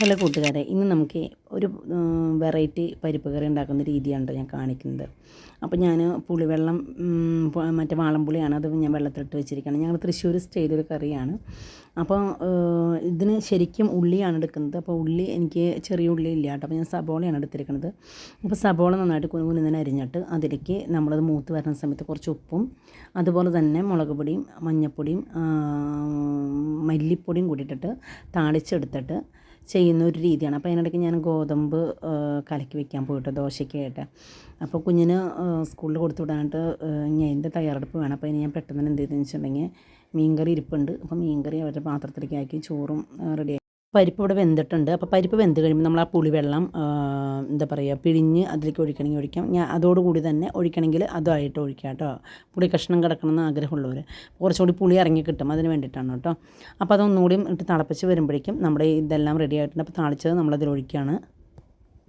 Hello കൂട്ടുകാരെ ഇന്ന് നമുക്ക് ഒരു വെറൈറ്റി പരിപ്പ് കറി ഉണ്ടാക്കുന്ന രീതിയാണ് ഞാൻ കാണിക്കുന്നത്. അപ്പോൾ ഞാൻ പുളിവെള്ളം മറ്റേ വാളംപുളിയാണ്. അത് ഞാൻ വെള്ളത്തിലിട്ട് വെച്ചിരിക്കുകയാണ് ഞങ്ങൾ തൃശ്ശൂർ സ്റ്റൈലൊരു കറിയാണ്. അപ്പോൾ ഇതിന് ശരിക്കും ഉള്ളിയാണ് എടുക്കുന്നത്. അപ്പോൾ ഉള്ളി എനിക്ക് ചെറിയ ഉള്ളി ഇല്ല കേട്ടോ. അപ്പോൾ ഞാൻ സബോളയാണ് എടുത്തിരിക്കുന്നത് അപ്പോൾ സബോള നന്നായിട്ട് കുനുകുനുന്നതിന് അരിഞ്ഞിട്ട് അതിലേക്ക് നമ്മളത് മൂത്ത് വരുന്ന സമയത്ത് കുറച്ച് ഉപ്പും അതുപോലെ തന്നെ മുളക് പൊടിയും മഞ്ഞൾപ്പൊടിയും മല്ലിപ്പൊടിയും കൂടിയിട്ടിട്ട് താളിച്ചെടുത്തിട്ട് ചെയ്യുന്ന ഒരു രീതിയാണ്. അപ്പോൾ അതിനിടയ്ക്ക് ഞാൻ ഗോതമ്പ് കലക്കി വെക്കാൻ പോയിട്ട് ദോശയ്ക്കായിട്ട് അപ്പോൾ കുഞ്ഞിന് സ്കൂളിൽ കൊടുത്തു വിടാനായിട്ട് ഇനി അതിന്റെ തയ്യാറെടുപ്പ് വേണം. അപ്പോൾ ഇനി ഞാൻ പെട്ടെന്ന് എന്ത് ചെയ്തെന്ന് വെച്ചിട്ടുണ്ടെങ്കിൽ മീൻകറി ഇരിപ്പുണ്ട്. അപ്പോൾ മീൻകറി അവരുടെ പാത്രത്തിലേക്ക് ആക്കി ചോറും റെഡി പരിപ്പ് ഇവിടെ വെന്തിട്ടുണ്ട്. അപ്പോൾ പരിപ്പ് വെന്ത് കഴിയുമ്പോൾ നമ്മൾ ആ പുളിവെള്ളം എന്താ പറയുക പിഴിഞ്ഞ് അതിലേക്ക് ഒഴിക്കണമെങ്കിൽ ഒഴിക്കാം. ഞാൻ അതോടുകൂടി തന്നെ ഒഴിക്കണമെങ്കിൽ അതുമായിട്ട് ഒഴിക്കാം കേട്ടോ. പുളി കഷ്ണം കിടക്കണമെന്ന് ആഗ്രഹമുള്ളവർ കുറച്ചുകൂടി പുളി ഇറങ്ങി കിട്ടും. അതിന് വേണ്ടിയിട്ടാണ് കേട്ടോ. അപ്പോൾ അതൊന്നുകൂടി ഇട്ട് തിളപ്പിച്ച് വരുമ്പോഴേക്കും നമ്മുടെ ഇതെല്ലാം റെഡി ആയിട്ടുണ്ട്. അപ്പോൾ താളിച്ചത് നമ്മളതിൽ ഒഴിക്കുകയാണ്.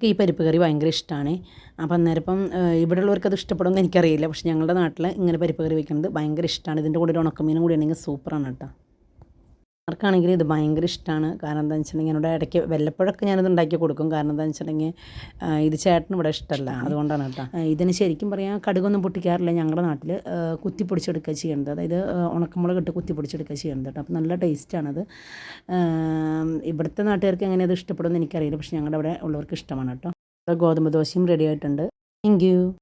ഈ പരിപ്പ് കറി ഭയങ്കര ഇഷ്ടമാണ് അപ്പോൾ അന്നേരം ഇപ്പം ഇവിടെയുള്ളവർക്ക് അത് ഇഷ്ടപ്പെടുമെന്ന് എനിക്കറിയില്ല. പക്ഷേ ഞങ്ങളുടെ നാട്ടിൽ ഇങ്ങനെ പരിപ്പ് കറി വയ്ക്കുന്നത് ഭയങ്കര ഇഷ്ടമാണ് ഇതിന്റെ കൂടെ ഒരു ഉണക്കമീനും കൂടി ഉണ്ടെങ്കിൽ സൂപ്പറാണ് കേട്ടോ. ആർക്കാണെങ്കിൽ ഇത് ഭയങ്കര ഇഷ്ടമാണ് കാരണം എന്താണെന്ന് വെച്ചിട്ടുണ്ടെങ്കിൽ എന്നോട് ഇടയ്ക്ക് വല്ലപ്പോഴൊക്കെ ഞാനിത് ഉണ്ടാക്കി കൊടുക്കും. കാരണം എന്താണെന്ന് വെച്ചിട്ടുണ്ടെങ്കിൽ ഇത് ചേട്ടന് ഇവിടെ ഇഷ്ടമല്ല. അതുകൊണ്ടാണ് കേട്ടോ. ഇതിന് ശരിക്കും പറയാം കടുകൊന്നും പൊട്ടിക്കാറില്ല ഞങ്ങളുടെ നാട്ടിൽ കുത്തി പൊടിച്ചെടുക്കുക ചെയ്യുന്നത് അതായത് ഉണക്കമുളക് ഇട്ട് കുത്തി പൊടിച്ചെടുക്കുക ചെയ്യുന്നത് കേട്ടോ. അപ്പോൾ നല്ല ടേസ്റ്റാണത് ഇവിടുത്തെ നാട്ടുകാർക്ക് എങ്ങനെ അത് ഇഷ്ടപ്പെടുമെന്ന് എനിക്കറിയില്ല. പക്ഷേ ഞങ്ങളുടെ അവിടെ ഉള്ളവർക്ക് ഇഷ്ടമാണ് കേട്ടോ. ഗോതമ്പ് ദോശയും റെഡി ആയിട്ടുണ്ട്. Thank you